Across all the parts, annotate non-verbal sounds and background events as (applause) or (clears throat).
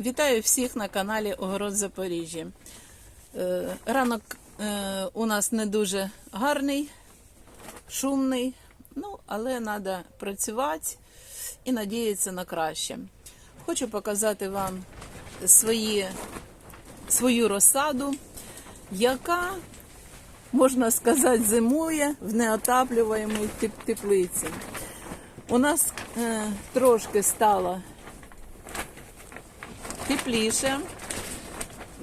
Вітаю всіх на каналі Огород Запоріжжя. Е, Ранок е, у нас не дуже гарний, шумний, ну, але треба працювати і надіятися на краще. Хочу показати вам свої, свою розсаду, яка, можна сказати, зимує в неотаплюваємій теплиці. У нас е, трошки стало тепліше,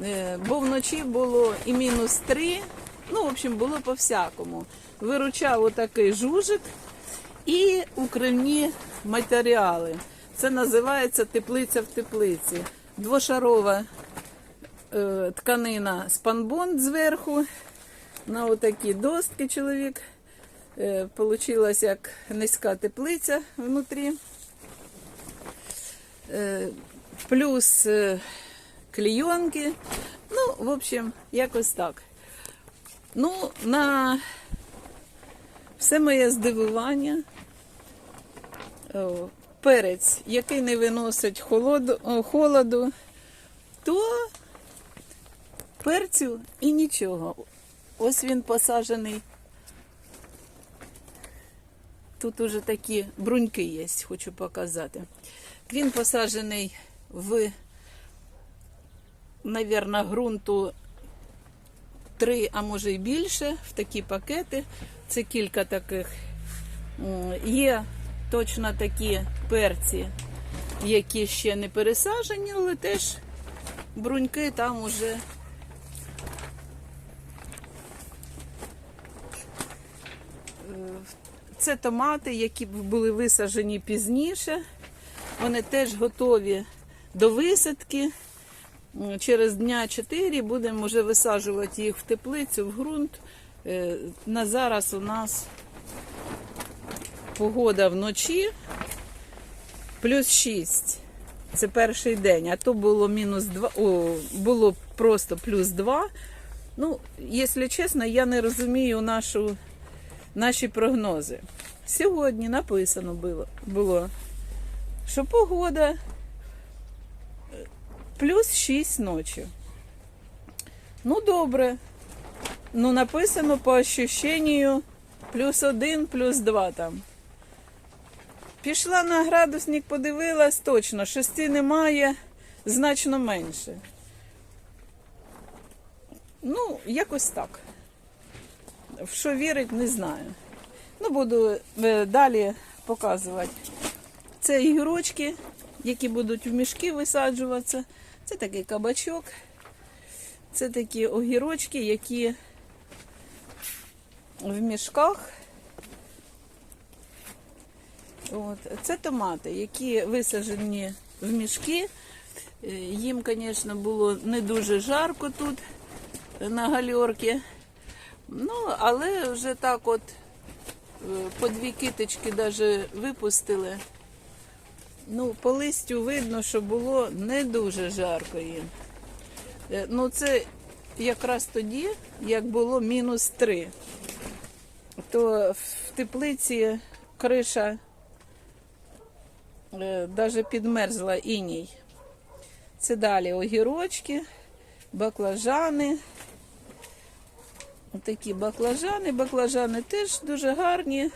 е, бо вночі було і мінус 3, ну, в общем, було по-всякому. Виручав отакий жужик і укривні матеріали. Це називається теплиця в теплиці. Двошарова е, тканина спанбонд зверху. На отакі достки чоловік. Е, як низька теплиця внутрі. Е, плюс е, клейонки. Ну, в общем, якось так. Ну, на все моє здивування. Перець, який не виносить холоду, холоду, то перцю і нічого. Ось він посаджений. Тут уже такі бруньки є, хочу показати. Він посаджений в, навірно, ґрунту 3, а може й більше, в такі пакети. Це кілька таких. Є точно такі перці, які ще не пересаджені, але теж бруньки там уже. Це томати, які були висаджені пізніше. Вони теж готові до висадки. Через дня 4 будемо вже висаджувати їх в теплицю, в ґрунт. Е, На зараз у нас погода вночі плюс 6. Це перший день, а то було мінус 2, о, було просто плюс 2. Ну, якщо чесно, я не розумію нашу, наші прогнози. Сьогодні написано було, було що погода плюс 6 ночі. Ну, добре. Ну, написано по ощущенню плюс 1, плюс 2 там. Пішла на градусник, подивилась точно, шести немає, значно менше. Ну, якось так. В що вірить, не знаю. Ну, буду е, далі показувати. Це ігрочки, які будуть в мішки висаджуватися. Це такий кабачок. Це такі огірочки, які в мішках. От. Це томати, які висаджені в мішки. Їм, звісно, було не дуже жарко тут на гальорці. Ну, але вже так от е, по дві киточки навіть випустили. Ну, по листю видно, що було не дуже жарко їм. Е, Ну, це якраз тоді, як було мінус 3. То в теплиці криша навіть підмерзла іній. Це далі огірочки, баклажани. Такі баклажани, баклажани теж дуже гарні.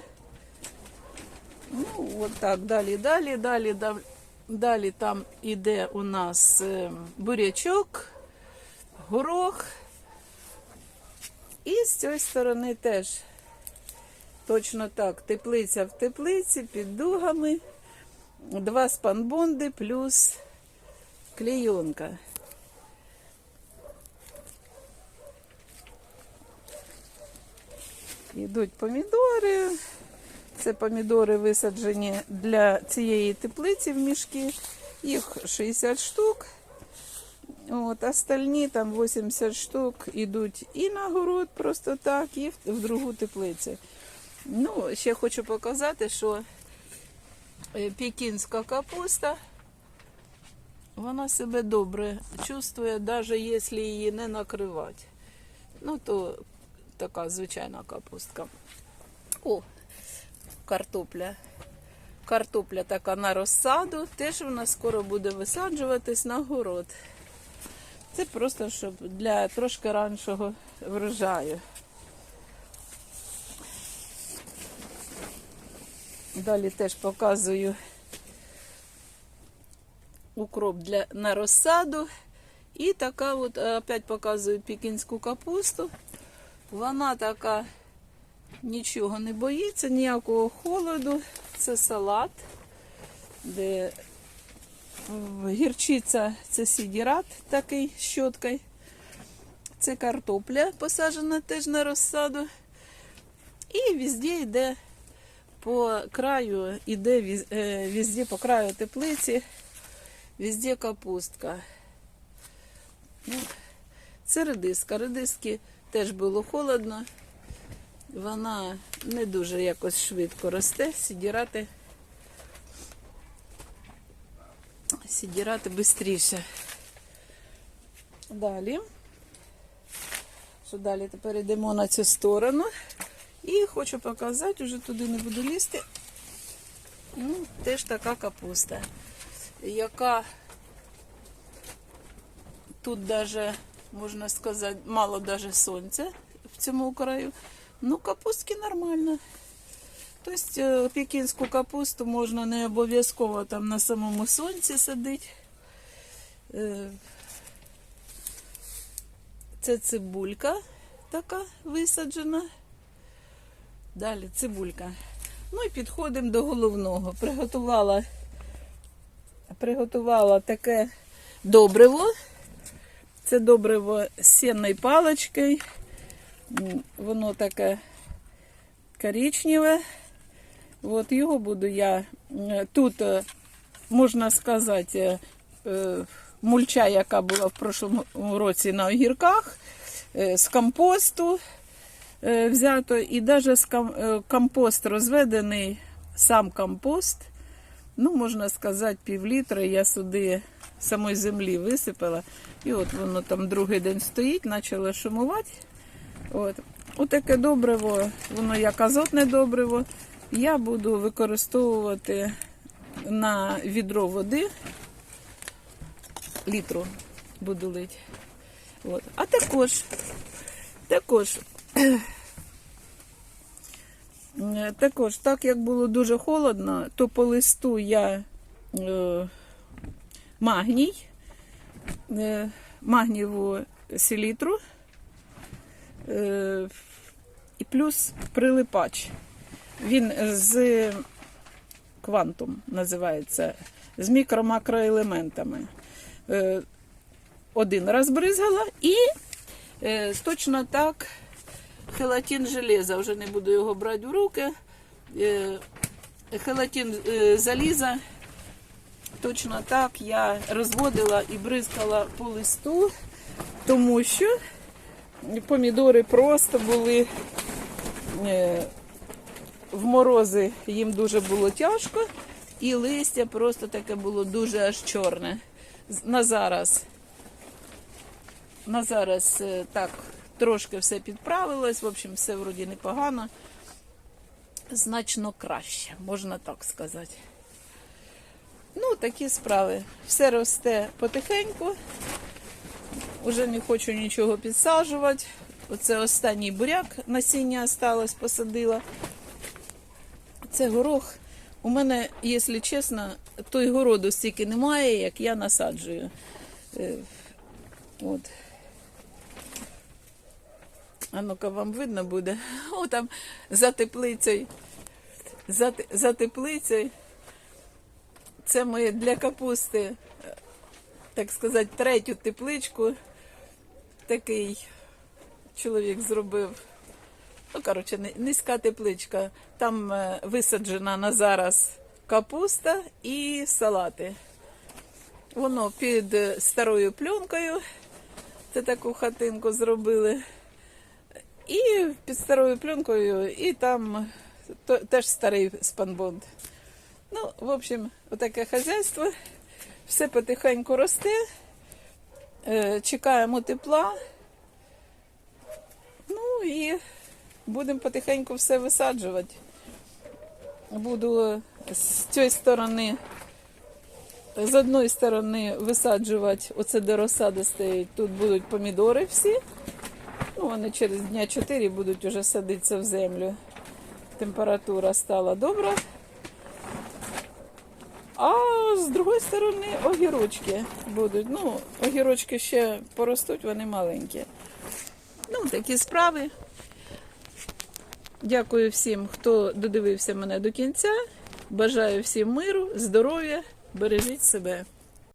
Ну, от так, далі, далі, далі, далі, далі там іде у нас е, бурячок, горох. І з цієї сторони теж точно так. Теплиця в теплиці під дугами. Два спанбонди плюс клейонка. Йдуть помідори. Це помідори висаджені для цієї теплиці в мішки. Їх 60 штук. От, остальні там 80 штук йдуть і на город просто так, і в, в другу теплицю. Ну, ще хочу показати, що е, пекінська капуста, вона себе добре чувствує, навіть якщо її не накривати. Ну, то така звичайна капустка. О, картопля. Картопля така на розсаду, теж вона скоро буде висаджуватись на город. Це просто щоб для трошки раншого врожаю. Далі теж показую укроп для, на розсаду. І така от, е, опять показую пікінську капусту. Вона така нічого не боїться, ніякого холоду. Це салат, де гірчиця це сідірат такий щоткою. Це картопля посаджена теж на розсаду. І везде йде по краю, іде віз- е, по краю теплиці, везде капустка. Ну, це редиска. Редиски теж було холодно. Вона не дуже якось швидко росте, сідірати. Сідірати швидше. Далі. Що далі тепер йдемо на цю сторону. І хочу показати, вже туди не буду лізти. Ну, теж така капуста, яка тут даже, можна сказати, мало даже сонця в цьому краю. Ну, капустки нормально. Тобто е, пекінську капусту можна не обов'язково там на самому сонці садити. Е, Це цибулька така висаджена. Далі цибулька. Ну і підходимо до головного. Приготувала, приготувала таке добриво. Це добриво з сінною паличкою. Воно таке коричневе. От його буду я тут, е, можна сказати, е, е, мульча, яка була в прошлому році на огірках, з компосту взято, і навіть компост розведений, сам компост, ну, можна сказати, пів літра я сюди самої землі висипала. І от воно там другий день стоїть, почало шумувати. От. Отаке добриво, воно як азотне добриво. Я буду використовувати на відро води літру буду лити. От. А також, також, (clears throat) також, так як було дуже холодно, то по листу я е, магній, е, магнієву селітру і плюс прилипач. Він з квантум називається, з мікро-макроелементами. Е, Один раз бризгала і е, точно так хелатин железа, вже не буду його брати в руки. Е, Хелатин е, заліза, точно так я розводила і бризкала по листу, тому що помідори просто були е, в морози, їм дуже було тяжко, і листя просто таке було дуже аж чорне. На зараз, на зараз е, так трошки все підправилось, в общем, все вроді непогано. Значно краще, можна так сказати. Ну, такі справи. Все росте потихеньку. Уже не хочу нічого підсаджувати. Оце останній буряк насіння осталось, посадила. Це горох. У мене, якщо чесно, той городу стільки немає, як я насаджую. Е, От. А ну-ка вам видно буде. О, там за теплицею. За, за теплицею. Це ми для капусти, е, так сказати, третю тепличку. Такий чоловік зробив. Ну, коротше, низька тепличка. Там е, висаджена на зараз капуста і салати. Воно під е, старою пленкою. Це таку хатинку зробили. І під старою пленкою, і там теж старий спанбонд. Ну, в общем, отаке хазяйство. Все потихеньку росте. Е, Чекаємо тепла. Ну і будемо потихеньку все висаджувати. Буду з цієї сторони, з одної сторони висаджувати, оце де розсада стоїть, тут будуть помідори всі. Ну, вони через дня 4 будуть вже садитися в землю. Температура стала добра. А з другої сторони огірочки будуть. Ну, огірочки ще поростуть, вони маленькі. Ну, такі справи. Дякую всім, хто додивився мене до кінця. Бажаю всім миру, здоров'я, бережіть себе.